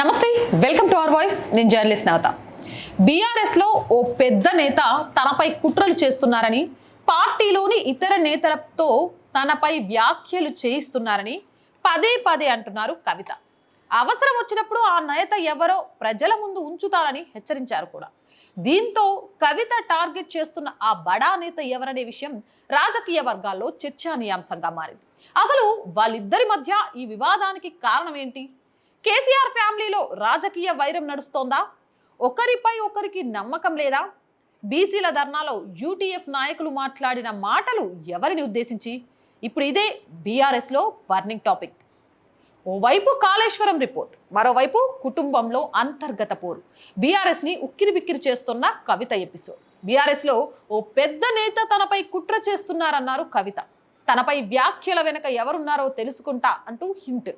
నమస్తే welcome to our voice. నేను journalist Navatha. బీఆర్ఎస్లో ఓ పెద్ద నేత తనపై కుట్రలు చేస్తున్నారని పార్టీలోని ఇతర నేతలతో తనపై వ్యాఖ్యలు చేయిస్తున్నారని పదే పదే అంటున్నారు కవిత. అవసరం వచ్చినప్పుడు ఆ నేత ఎవరో ప్రజల ముందు ఉంచుతారని హెచ్చరించారు కూడా. దీంతో కవిత టార్గెట్ చేస్తున్న ఆ బడా నేత ఎవరనే విషయం రాజకీయ వర్గాల్లో చర్చానీయాంశంగా మారింది. అసలు వాళ్ళిద్దరి మధ్య ఈ వివాదానికి కారణం ఏంటి? కేసీఆర్ ఫ్యామిలీలో రాజకీయ వైరం నడుస్తోందా? ఒకరిపై ఒకరికి నమ్మకం లేదా? బీసీల ధర్నాలో యూటీఎఫ్ నాయకులు మాట్లాడిన మాటలు ఎవరిని ఉద్దేశించి? ఇప్పుడు ఇదే బీఆర్ఎస్లో బర్నింగ్ టాపిక్. ఓవైపు కాళేశ్వరం రిపోర్ట్ మరోవైపు కుటుంబంలో అంతర్గత పోరు. బీఆర్ఎస్ని ఉక్కిరి బిక్కిరి చేస్తున్న కవిత ఎపిసోడ్. బీఆర్ఎస్లో ఓ పెద్ద నేత తనపై కుట్ర చేస్తున్నారన్నారు కవిత. తనపై వ్యాఖ్యల వెనక ఎవరున్నారో తెలుసుకుంటా అంటూ హింట్.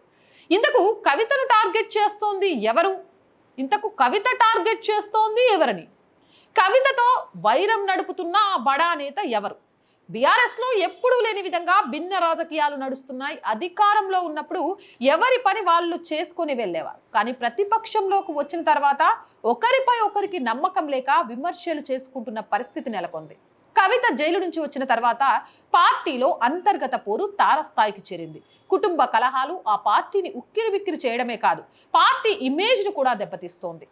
ఇంతకు కవితను టార్గెట్ చేస్తోంది ఎవరు? ఇంతకు కవిత టార్గెట్ చేస్తోంది ఎవరని? కవితతో వైరం నడుపుతున్న ఆ బడా నేత ఎవరు? బీఆర్ఎస్లో ఎప్పుడూ లేని విధంగా భిన్న రాజకీయాలు నడుస్తున్నాయి. అధికారంలో ఉన్నప్పుడు ఎవరి పని వాళ్ళు చేసుకొని వెళ్ళేవారు? కానీ ప్రతిపక్షంలోకి వచ్చిన తర్వాత ఒకరిపై ఒకరికి నమ్మకం లేక విమర్శలు చేసుకుంటున్న పరిస్థితి నెలకొంది. కవిత జైలు నుంచి వచ్చిన తర్వాత పార్టీలో అంతర్గత పోరు తారస్థాయికి చేరింది. కుటుంబ కలహాలు ఆ పార్టీని ఉక్కిరి బిక్కిరి చేయడమే కాదు పార్టీ ఇమేజ్ను కూడా దెబ్బతీస్తోంది.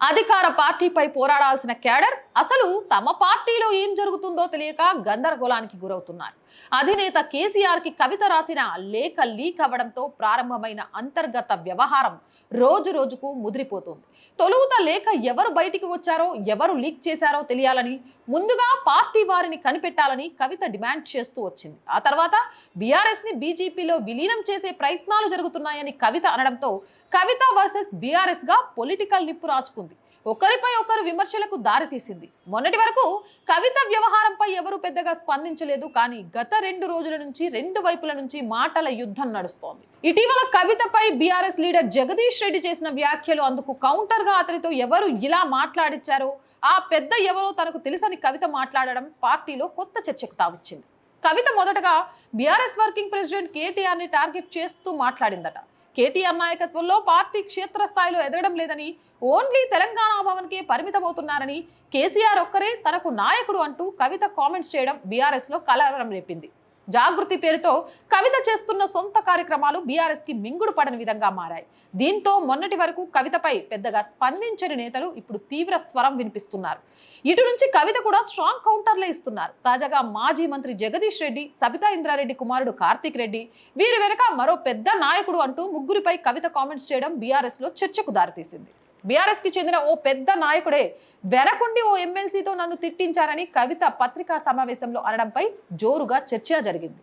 అధికార పార్టీపై పోరాడాల్సిన క్యాడర్ అసలు తమ పార్టీలో ఏం జరుగుతుందో తెలియక గందరగోళానికి గురవుతున్నారు అధినేత కేసీఆర్కి కవిత రాసిన లేఖ లీక్ అవ్వడంతో ప్రారంభమైన అంతర్గత వ్యవహారం రోజు రోజుకు ముదిరిపోతుంది. తొలుత లేఖ ఎవరు బయటికి వచ్చారో ఎవరు లీక్ చేశారో తెలియాలని ముందుగా పార్టీ వారిని కనిపెట్టాలని కవిత డిమాండ్ చేస్తూ వచ్చింది. ఆ తర్వాత బీఆర్ఎస్ని బీజేపీలో విలీనం చేసే ప్రయత్నాలు జరుగుతున్నాయని కవిత అనడంతో కవిత వర్సెస్ బీఆర్ఎస్గా పొలిటికల్ నిప్పు రాచుకుంది. ఒకరిపై ఒకరు విమర్శలకు దారితీసింది మొన్నటి వరకు కవిత వ్యవహారంపై ఎవరు పెద్దగా స్పందించలేదు కానీ గత రెండు రోజుల నుంచి రెండు వైపుల నుంచి మాటల యుద్ధం నడుస్తోంది. ఇటీవల కవితపై బీఆర్ఎస్ లీడర్ జగదీష్ రెడ్డి చేసిన వ్యాఖ్యలు అందుకు కౌంటర్గా అతనితో ఎవరు ఇలా మాట్లాడించారో ఆ పెద్ద ఎవరో తనకు తెలుసని కవిత మాట్లాడడం పార్టీలో కొత్త చర్చకు తావిచ్చింది. కవిత మొదటగా బీఆర్ఎస్ వర్కింగ్ ప్రెసిడెంట్ కేటీఆర్ని టార్గెట్ చేస్తూ మాట్లాడిందట. కేటీఆర్ నాయకత్వంలో పార్టీ క్షేత్రస్థాయిలో ఎదగడం లేదని ఓన్లీ తెలంగాణ భవన్కే పరిమితమవుతున్నారని కేసీఆర్ ఒక్కరే తనకు నాయకుడు అంటూ కవిత కామెంట్స్ చేయడం బీఆర్ఎస్లో కలవరం రేపింది. జాగృతి పేరుతో కవిత చేస్తున్న సొంత కార్యక్రమాలు బీఆర్ఎస్కి మింగుడు పడని విధంగా మారాయి. దీంతో మొన్నటి వరకు కవితపై పెద్దగా స్పందించని నేతలు ఇప్పుడు తీవ్ర స్వరం వినిపిస్తున్నారు. ఇటు నుంచి కవిత కూడా స్ట్రాంగ్ కౌంటర్లే ఇస్తున్నారు. తాజాగా మాజీ మంత్రి జగదీష్ రెడ్డి సబితా ఇంద్రారెడ్డి కుమారుడు కార్తీక్ రెడ్డి వీరి వెనుక మరో పెద్ద నాయకుడు అంటూ ముగ్గురిపై కవిత కామెంట్స్ చేయడం బీఆర్ఎస్లో చర్చకు దారితీసింది. బీఆర్ఎస్కి చెందిన ఓ పెద్ద నాయకుడే వెనకుండి ఓ ఎమ్మెల్సీతో నన్ను తిట్టించారని కవిత పత్రికా సమావేశంలో అనడంపై జోరుగా చర్చ జరిగింది.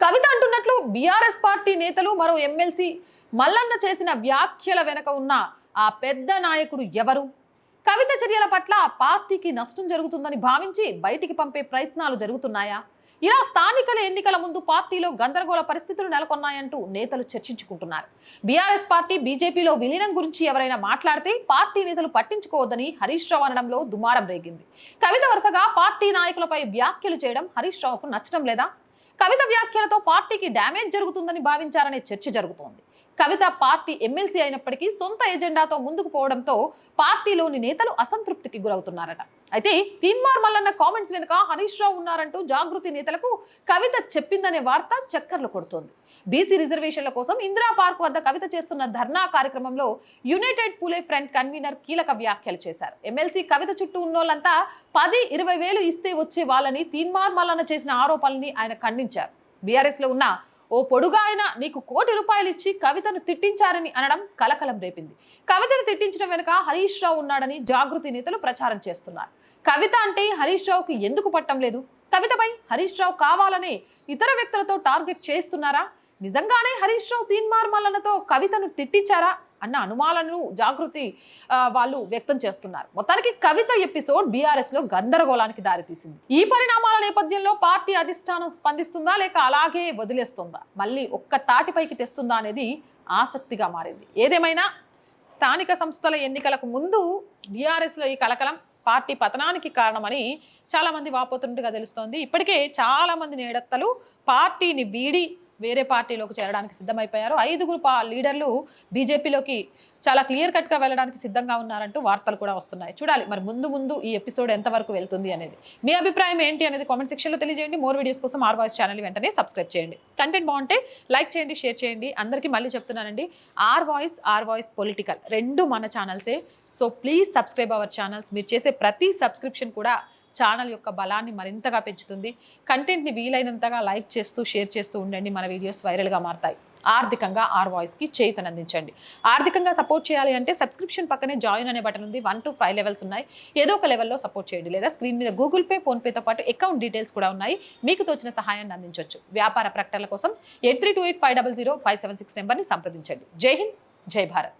కవిత అంటున్నట్లు బీఆర్ఎస్ పార్టీ నేతలు మరో ఎమ్మెల్సీ మల్లన్న చేసిన వ్యాఖ్యల వెనక ఉన్న ఆ పెద్ద నాయకుడు ఎవరు? కవిత చర్యల పట్ల ఆ పార్టీకి నష్టం జరుగుతుందని భావించి బయటికి పంపే ప్రయత్నాలు జరుగుతున్నాయా? ఇలా స్థానికల ఎన్నికల ముందు పార్టీలో గందరగోళ పరిస్థితులు నెలకొన్నాయంటూ నేతలు చర్చించుకుంటున్నారు. బీఆర్ఎస్ పార్టీ బీజేపీలో విలీనం గురించి ఎవరైనా మాట్లాడితే పార్టీ నేతలు పట్టించుకోవద్దని హరీష్ రావు అనడంలో దుమారం రేగింది. కవిత వరుసగా పార్టీ నాయకులపై వ్యాఖ్యలు చేయడం హరీష్ రావుకు నచ్చడం లేదా? కవిత వ్యాఖ్యలతో పార్టీకి డ్యామేజ్ జరుగుతుందని భావించారనే చర్చ జరుగుతోంది. కవిత పార్టీ ఎమ్మెల్సీ అయినప్పటికీ సొంత ఎజెండాతో ముందుకు పోవడంతో పార్టీలోని నేతలు అసంతృప్తికి గురవుతున్నారట. అయితే తీన్మార్ మల్లన్న కామెంట్స్ వెనుక హరీష్ రావు ఉన్నారంటూ జాగృతి నేతలకు కవిత చెప్పిందనే వార్త చక్కర్లు కొడుతోంది. బీసీ రిజర్వేషన్ల కోసం ఇందిరా పార్క్ వద్ద కవిత చేస్తున్న ధర్నా కార్యక్రమంలో యునైటెడ్ పూలే ఫ్రంట్ కన్వీనర్ కీలక వ్యాఖ్యలు చేశారు. ఎమ్మెల్సీ కవిత చుట్టూ ఉన్నోళ్ళంతా పది ఇరవై వేలు ఇస్తే వచ్చే వాళ్ళని తీన్మార్ చేసిన ఆరోపణల్ని ఆయన ఖండించారు. బీఆర్ఎస్లో ఉన్న ఓ పొడుగా ఆయన నీకు కోటి రూపాయలు ఇచ్చి కవితను తిట్టించారని అనడం కలకలం రేపింది. కవితను తిట్టించడం వెనుక హరీష్ రావు ఉన్నాడని జాగృతి నేతలు ప్రచారం చేస్తున్నారు. కవిత అంటే హరీష్ రావుకి ఎందుకు పట్టం లేదు? కవితపై హరీష్ రావు కావాలనే ఇతర వ్యక్తులతో టార్గెట్ చేస్తున్నారా? నిజంగానే హరీష్ రావు తీన్మార్మలనతో కవితను తిట్టించారా అన్న అనుమానాలను జాగృతి వాళ్ళు వ్యక్తం చేస్తున్నారు. మొత్తానికి కవిత ఎపిసోడ్ బీఆర్ఎస్లో గందరగోళానికి దారితీసింది. ఈ పరిణామాల నేపథ్యంలో పార్టీ అధిష్టానం స్పందిస్తుందా లేక అలాగే వదిలేస్తుందా? మళ్ళీ ఒక్క తాటిపైకి తెస్తుందా అనేది ఆసక్తిగా మారింది. ఏదేమైనా స్థానిక సంస్థల ఎన్నికలకు ముందు బీఆర్ఎస్లో ఈ కలకలం పార్టీ పతనానికి కారణమని చాలా మంది వాపోతున్నట్టుగా తెలుస్తోంది. ఇప్పటికే చాలా మంది నేడత్తలు పార్టీని వీడి వేరే పార్టీలోకి చేరడానికి సిద్ధమైపోయారు. ఐదుగురు పా లీడర్లు బీజేపీలోకి చాలా క్లియర్ కట్గా వెళ్ళడానికి సిద్ధంగా ఉన్నారంటూ వార్తలు కూడా వస్తున్నాయి. చూడాలి మరి ముందు ముందు ఈ ఎపిసోడ్ ఎంతవరకు వెళ్తుంది అనేది. మీ అభిప్రాయం ఏంటి అనేది కామెంట్ సెక్షన్లో తెలియజేయండి. మోర్ వీడియోస్ కోసం ఆర్ వాయిస్ ఛానల్ వెంటనే సబ్స్క్రైబ్ చేయండి. కంటెంట్ బాగుంటే లైక్ చేయండి షేర్ చేయండి. అందరికీ మళ్ళీ చెప్తున్నానండి. R voice R voice political రెండు మన ఛానల్సే. So please subscribe our channels. మీరు చేసే ప్రతి సబ్స్క్రిప్షన్ కూడా ఛానల్ యొక్క బలాన్ని మరింతగా పెంచుతుంది. కంటెంట్ని వీలైనంతగా లైక్ చేస్తూ షేర్ చేస్తూ ఉండండి. మన వీడియోస్ వైరల్గా మారతాయి. ఆర్థికంగా ఆర్ వాయిస్కి చేతను అందించండి. ఆర్థికంగా సపోర్ట్ చేయాలి అంటే సబ్స్క్రిప్షన్ పక్కనే జాయిన్ అనే బటన్ ఉంది. వన్ టు ఫైవ్ లెవెల్స్ ఉన్నాయి. ఏదో ఒక లెవెల్లో సపోర్ట్ చేయండి. లేదా స్క్రీన్ మీద గూగుల్ పే ఫోన్పేతో పాటు అకౌంట్ డీటెయిల్స్ కూడా ఉన్నాయి. మీకు తోచిన సహాయాన్ని అందించవచ్చు వ్యాపార ప్రకటనల కోసం eight three two eight five double zero five seven six నెంబర్ని సంప్రదించండి. జై హింద్ జై భారత్.